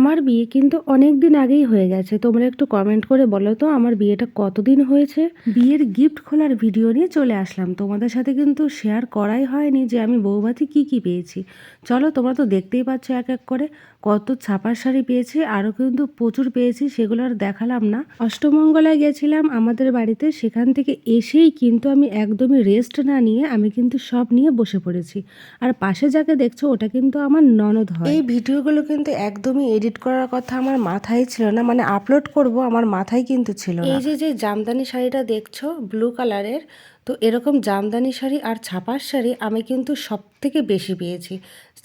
আমার বিয়ে কিন্তু অনেক দিন আগেই হয়ে গেছে। তোমরা একটু কমেন্ট করে বলো তো, আমার বিয়েটা কতদিন হয়েছে? বিয়ের গিফট খোলার ভিডিও নিয়ে চলে আসলাম। তোমাদের সাথে কিন্তু শেয়ার করাই হয়নি যে আমি বৌভাতি কি কি পেয়েছি। চলো, তোমরা তো দেখতেই পাচ্ছ এক এক করে কত ছাপার শাড়ি পেয়েছি আরও কিন্তু প্রচুর পেয়েছি, সেগুলো আর দেখালাম না। অষ্টমঙ্গলায় গেছিলাম আমাদের বাড়িতে, সেখান থেকে এসেই কিন্তু আমি একদমই রেস্ট না নিয়ে আমি কিন্তু সব নিয়ে বসে পড়েছি। আর পাশে যাকে দেখছ, ওটা কিন্তু আমার ননদ হয়। এই ভিডিওগুলো কিন্তু একদমই এডিট করার কথা আমার মাথায় ছিল না মানে আপলোড করব, আমার মাথায় কিন্তু ছিল না। এই যে যে জামদানি শাড়িটা দেখছ ব্লু কালারের তো এরকম জামদানি শাড়ি আর ছাপার শাড়ি আমি কিন্তু সব থেকে বেশি পেয়েছি।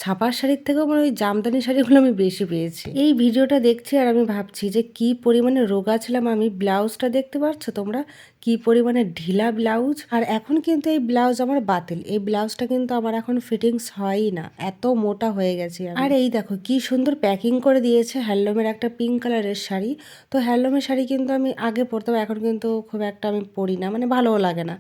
ছাপার শাড়ির থেকেও মানে ওই জামদানি শাড়িগুলো আমি বেশি পেয়েছি। এই ভিডিওটা দেখছি আর আমি ভাবছি যে কি পরিমাণে রোগা ছিলাম আমি। ব্লাউজটা দেখতে পাচ্ছ তোমরা? কি পরিমাণে ঢিলা ব্লাউজ। আর এখন কিন্তু এই ব্লাউজ আমার বাতিল। এই ব্লাউজটা কিন্তু আমার এখন ফিটিংস হয়ই না। এত মোটা হয়ে গেছে। আর এই দেখো কি সুন্দর প্যাকিং করে দিয়েছে হ্যান্ডলুমের একটা পিঙ্ক কালারের শাড়ি। তো হ্যান্ডলুমের শাড়ি কিন্তু আমি আগে পরতাম, এখন কিন্তু খুব একটা আমি পরি না। মানে ভালোও লাগে না।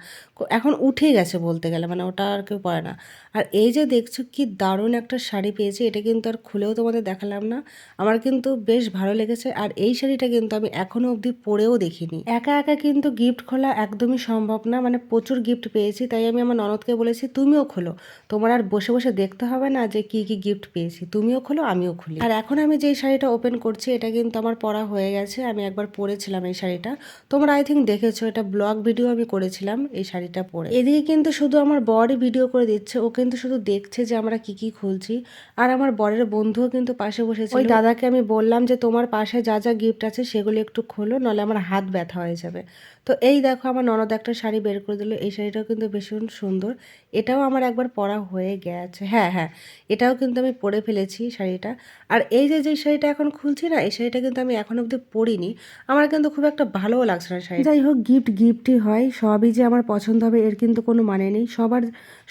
এখন উঠে গেছে বলতে গেলে মানে ওটা আর কেউ পরে না। আর এই যে দেখছ কি দারুণ একটা শাড়ি পেয়েছি, এটা কিন্তু আর খুলেও তোমাদের দেখালাম না। আমার কিন্তু বেশ ভালো লেগেছে, আর এই শাড়িটা কিন্তু আমি এখনও অবধি পরেও দেখিনি। একা একা কিন্তু গিফট খোলা একদমই সম্ভব না মানে প্রচুর গিফট পেয়েছি, তাই আমি আমার ননদকে বলেছি, তুমিও খোলো। তোমার আর বসে বসে দেখতে হবে না যে কি কি গিফট পেয়েছি, তুমিও খোলো, আমিও খুলি। আর এখন আমি যেই শাড়িটা ওপেন করছি, এটা কিন্তু আমার পরা হয়ে গেছে, আমি একবার পরেছিলাম এই শাড়িটা। তোমরা আই থিঙ্ক দেখেছ, এটা ব্লগ ভিডিও আমি করেছিলাম এই শাড়িটা পরে। এদিকে কিন্তু শুধু আমার বরই ভিডিও করে দিচ্ছে ও কিন্তু শুধু দেখছে যে আমরা কি কি খুলছি। আর আমার বরের বন্ধুও কিন্তু পাশে বসেছে ওই দাদাকে আমি বললাম যে তোমার পাশে যা যা গিফট আছে সেগুলো একটু খোলো নাহলে আমার হাত ব্যথা হয়ে যাবে। তো এই দেখো আমার ননদ একটা শাড়ি বের করে দিল। এই শাড়িটাও কিন্তু ভীষণ সুন্দর। এটাও আমার একবার পরা হয়ে গেছে। হ্যাঁ হ্যাঁ এটাও কিন্তু আমি পরে ফেলেছি শাড়িটা। আর এই যে যে শাড়িটা এখন খুলছি না, এই শাড়িটা কিন্তু আমি এখন অবধি পরিনি। আমার কিন্তু খুব একটা ভালোও লাগছে না শাড়ি যাই হোক গিফট গিফটই হয়। সবই যে আমার পছন্দ হবে, এর কিন্তু কোনো মানে নেই। সবার,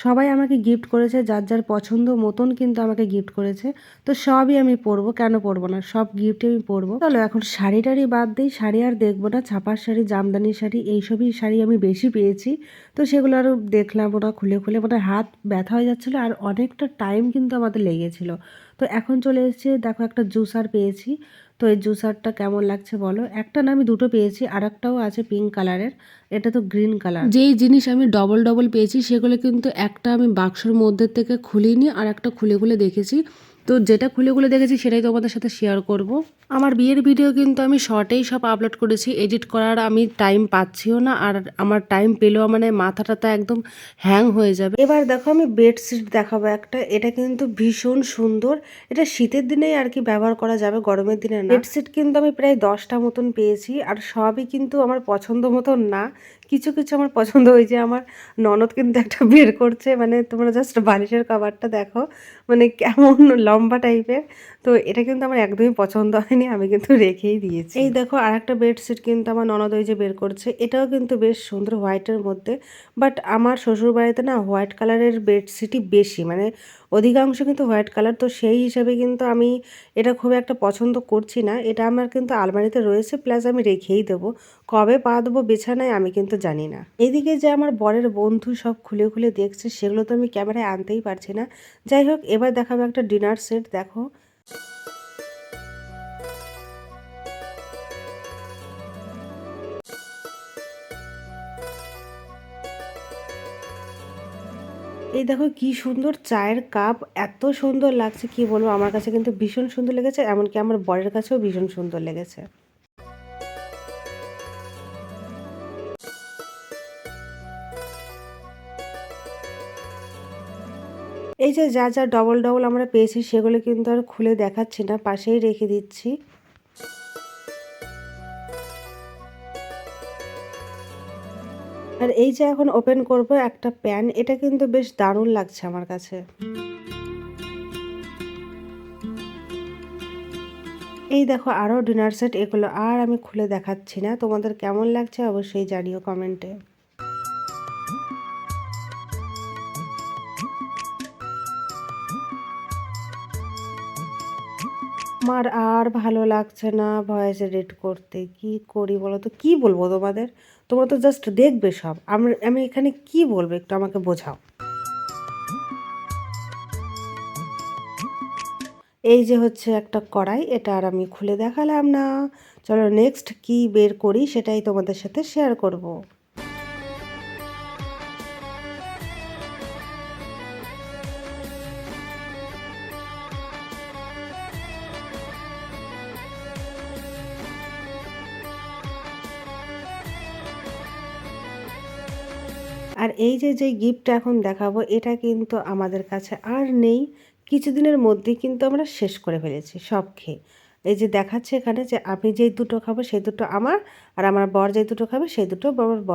সবাই আমাকে গিফট করেছে, যার যার পছন্দ মতন কিন্তু আমাকে গিফট করেছে। তো সবই আমি পরবো। কেন পরবো না? সব গিফটই আমি পরবো। চলো, এখন শাড়ি টাড়ি বাদ দিই। শাড়ি আর দেখব না। ছাপার শাড়ি জামদানি শাড়ি এইসবই শাড়ি আমি বেশি পেয়েছি। তো সেগুলো আরও দেখলাম, ওরা খুলে খুলে মানে হাত ব্যথা হয়ে যাচ্ছিল আর অনেকটা টাইম কিন্তু আমাদের লেগেছিল। তো এখন চলে এসেছে, দেখো একটা জুসার পেয়েছি। তো এই জুসারটা কেমন লাগছে বলো? একটা না আমি দুটো পেয়েছি আর একটাও আছে পিঙ্ক কালারের এটা তো গ্রিন কালার যেই জিনিস আমি ডবল ডবল পেয়েছি, সেগুলো কিন্তু একটা আমি বাক্সর মধ্যে থেকে খুলিনি, আর একটা খুলে খুলে দেখেছি। তো যেটা খুলে খুলে দেখেছি সেটাই তোমাদের সাথে শেয়ার করব। আমার বিয়ের ভিডিও কিন্তু আমি শর্টেই সব আপলোড করেছি এডিট করার আমি টাইম পাচ্ছিও না আর আমার টাইম পেলেও মানে মাথাটা তো একদম হ্যাং হয়ে যাবে। এবার দেখো আমি বেডশিট দেখাবো একটা, এটা কিন্তু ভীষণ সুন্দর, এটা শীতের দিনেই আর কি ব্যবহার করা যাবে, গরমের দিনে না। বেডশিট কিন্তু আমি প্রায় দশটা মতন পেয়েছি আর সবই কিন্তু আমার পছন্দ মতন না কিছু কিছু আমার পছন্দ হয়েছে আমার ননদ কিন্তু একটা বের করছে মানে তোমরা জাস্ট বালিশের কাভারটা দেখো মানে কেমন লম্বা টাইপের। তো এটা কিন্তু আমার একদমই পছন্দ হয়নি, আমি কিন্তু রেখেই দিয়েছি। এই দেখো আর একটা বেডশিট কিন্তু আমার ননদ ওই যে বের করছে, এটাও কিন্তু বেশ সুন্দর হোয়াইটের মধ্যে। বাট আমার শ্বশুর বাড়িতে না হোয়াইট কালারের বেডশিটই বেশি মানে অধিকাংশ কিন্তু হোয়াইট কালার তো সেই হিসাবে কিন্তু আমি এটা খুব একটা পছন্দ করছি না। এটা আমার কিন্তু আলমারিতে রয়েছে প্লাস আমি রেখেই দেবো। কবে পা দেবো বিছানায় আমি কিন্তু জানি না। এদিকে যে আমার বরের বন্ধু সব খুলে খুলে দেখছে, সেগুলো তো আমি ক্যামেরায় আনতেই পারছি না। যাই হোক, এবার দেখাবো একটা ডিনার সেট, দেখো। এই দেখো কি সুন্দর চায়ের কাপ, এত সুন্দর লাগছে, কি বলব, আমার কাছে কিন্তু ভীষণ সুন্দর লেগেছে, এমনকি আমার বরের কাছেও ভীষণ সুন্দর লেগেছে। এই যে যা যা ডবল ডবল আমরা পেয়েছি, সেগুলো কিন্তু আর খুলে দেখাচ্ছি না, পাশেই রেখে দিচ্ছি। আর এই যে এখন ওপেন করব একটা প্যান এটা কিন্তু বেশ দারুণ লাগছে আমার কাছে। এই দেখো আরও ডিনার সেট এগুলো আর আমি খুলে দেখাচ্ছি না। তোমাদের কেমন লাগছে অবশ্যই জানিও কমেন্টে। আমার আর ভালো লাগছে না ভয়েস এডিট করতে। কি করি বলো তো? কি বলব তোমাদের? তোমরা তো জাস্ট দেখবে সব। আমি আমি এখানে কি বলব? একটু আমাকে বোঝাও। এই যে হচ্ছে একটা কড়াই, এটা আর আমি খুলে দেখালাম না। চলো নেক্সট কি বের করি সেটাই তোমাদের সাথে শেয়ার করব। আর এই যে যে গিফটটা এখন দেখাবো, এটা কিন্তু আমাদের কাছে আর নেই। কিছুদিনের মধ্যে কিন্তু আমরা শেষ করে ফেলেছি সব খেয়ে। এই যে দেখাচ্ছে এখানে যে, আমি যেই দুটো খাব, সেই দুটো আমার, আর আমার বর যেই দুটো খাবে, সেই দুটো আমার বর